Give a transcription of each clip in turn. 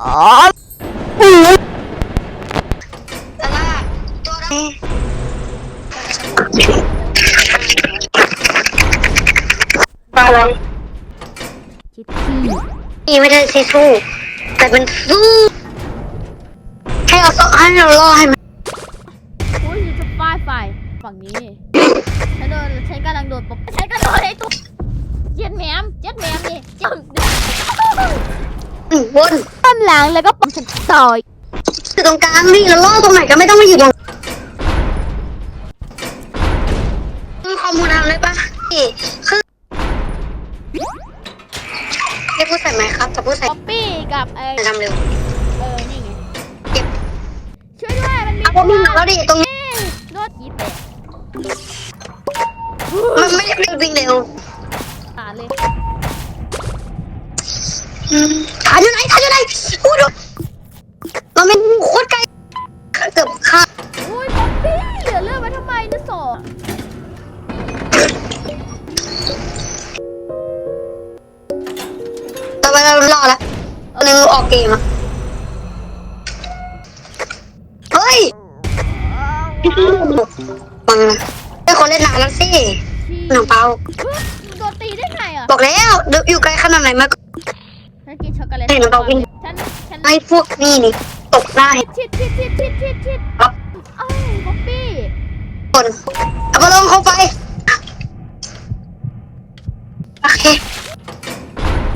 อ๋อแต่ว่าตัวนี้อะไรชิดที่นี่ไม่ได้ซีสู้แต่เป็นสู้ให้เราให้เราล่อให้มันโอ้ยจะป้ายไฟฝั่งนี้ฉันโดนฉันกำลังโดนปบฉันกำลังโดนไอ้ตัวเจ็ดแหมมเจ็ดแหมมนี่เจ็ดอืมบน ต้นหลังแล้วก็ปมฉันต่อยคือตรงกลางนี่เราล่อตรงไหนก็ไม่ต้องมาอยู่ตรงคือข้อมูลทำได้ปะนี่คือให้พูดใส่ไหมครับแต่พูดใส่ป๊อปปี้กับไอ้ทำเร็วเออนี่ไงเก็บช่วยด้วยมันมีเอาพวกมึงมาแล้วดิตรงนี้โนดยีแตกมันไม่ได้เป็นวิ่งเร็วตาเลย อืมขาอยู่ไหนขาอยู่ไหนพูดดูมันเป็นโคตรไกลเกือบขาดอุ้ยป๊อปปี้เหลือเลือดไว้ทำไมนี่สองต่อไปเรารอแล้วหนึ่งออกเกมอะเฮ้ยฟังนะได้คนเล่นนานแล้วสิที่หนูเปาเฮ้ยโดนตีได้ไงอะบอกแล้วเดี๋ยวอยู่ไกลขนาดไหนมา ฉันกินช็อกโกแลตเห็นมันบอกวิ่ง ฉันฉันให้พวกนี่นี่ตกหน้าให้ชิดชิดชิดชิดชิดชิดครับ เอ้าป๊อปปี้คนเอามาลงเข้าไปโอเค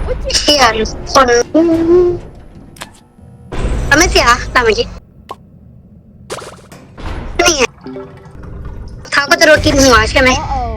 อุ้ยชิดเขียนคนเราไม่เสียตามเมื่อกี้นี่ไงเท้าก็จะโดนกินหัวใช่ไหมโอ้โอ้